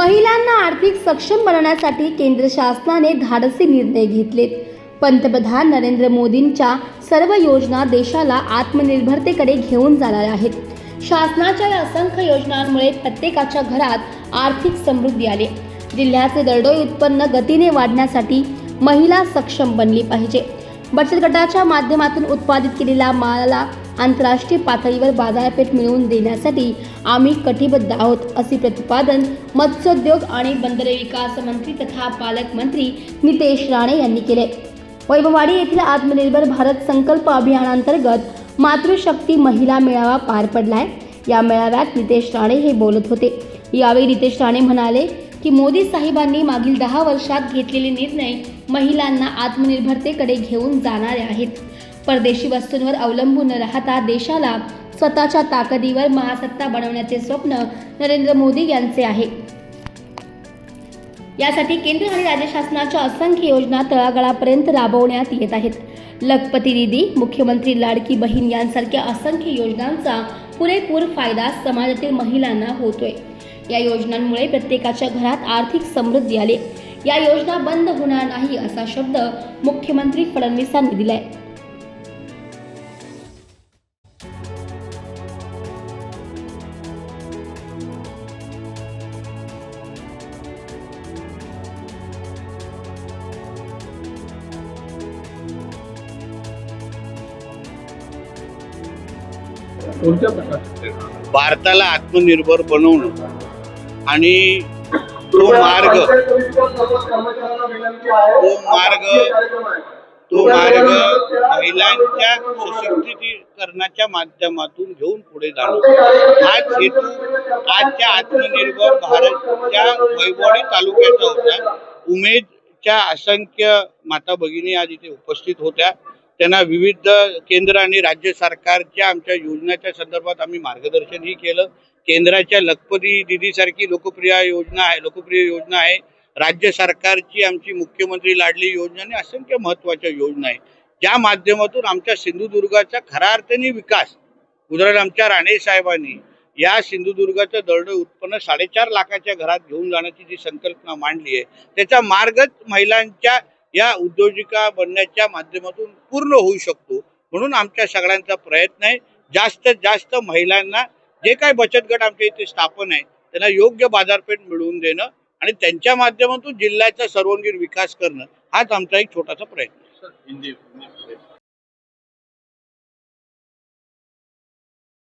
महिलांना आर्थिक सक्षम बनवण्यासाठी केंद्र शासनाने धाडसी निर्णय घेतलेत. पंतप्रधान नरेंद्र मोदींच्या सर्व योजना देशाला आत्मनिर्भरतेकडे घेऊन जाणार आहेत. शासनाच्या या असंख्य योजनांमुळे प्रत्येकाच्या घरात आर्थिक समृद्धी आली. जिल्ह्याचे दरडोई उत्पन्न गतीने वाढण्यासाठी महिला सक्षम बनली पाहिजे. बचत गटाच्या माध्यमातून उत्पादित केलेल्या मालाला आंतरराष्ट्रीय पातळीवर बाजारपेठ मिळवून देण्यासाठी आम्ही कटिबद्ध आहोत असे प्रतिपादन मत्स्योद्योग आणि बंदरे विकास मंत्री तथा पालकमंत्री नितेश राणे यांनी केले. वैभववाडी येथील आत्मनिर्भर भारत संकल्प अभियानांतर्गत मातृशक्ती महिला मेळावा पार पडलाय. या मेळाव्यात नितेश राणे हे बोलत होते. यावेळी नितेश राणे म्हणाले की मोदी साहेबांनी मागील दहा वर्षात घेतलेले निर्णय महिलांना आत्मनिर्भरतेकडे घेऊन जाणारे आहेत. परदेशी वस्तूंवर अवलंबून न राहता देशाला स्वतःच्या ताकदीवर महासत्ता बनवण्याचे स्वप्न नरेंद्र मोदी यांचे आहे. यासाठी केंद्र आणि राज्य शासनाच्या असंख्य योजना तळागाळापर्यंत राबवण्यात येत आहेत. लखपती दिदी मुख्यमंत्री लाडकी बहीण यांसारख्या असंख्य योजनांचा पुरेपूर फायदा समाजातील महिलांना होतोय. या योजनांमुळे प्रत्येकाच्या घरात आर्थिक समृद्धी आली. या योजना बंद होणार नाही असा शब्द मुख्यमंत्री फडणवीसांनी दिलाय. कोणत्या प्रकारचे? भारताला आत्मनिर्भर बनवणं आणि तो मार्ग तो मार्ग तो मार्ग महिलांच्या सशक्तीकरणाच्या माध्यमातून घेऊन पुढे जाणं. हाच हेतू आजच्या आत्मनिर्भर भारतच्या वैभवडी तालुक्याचा होता. उमेदच्या असंख्य माता भगिनी आज इथे उपस्थित होत्या. त्यांना विविध केंद्र आणि राज्य सरकारच्या आमच्या योजनेच्या संदर्भात आम्ही मार्गदर्शनही केलं. केंद्राच्या लखपती दिदीसारखी लोकप्रिय योजना आहे लोकप्रिय योजना आहे. राज्य सरकारची आमची मुख्यमंत्री लाडली योजना आणि असंख्य महत्त्वाच्या योजना आहे. ज्या माध्यमातून आमच्या सिंधुदुर्गाचा खऱ्या अर्थाने विकास उदाहरण आमच्या राणे साहेबांनी या सिंधुदुर्गाचं दरडोई उत्पन्न साडेचार लाखाच्या घरात घेऊन जाण्याची जी संकल्पना मांडली आहे त्याचा मार्गच महिलांच्या या उद्योजिका बनण्याच्या माध्यमातून पूर्ण होऊ शकतो. म्हणून आमच्या सगळ्यांचा प्रयत्न आहे. जास्तीत जास्त महिलांना जे काही बचत गट आमच्या इथे स्थापन आहे त्यांना योग्य बाजारपेठ मिळवून देणं आणि त्यांच्या माध्यमातून जिल्ह्याचा सर्वांगीण विकास करणं हाच आमचा एक छोटासा प्रयत्न आहे.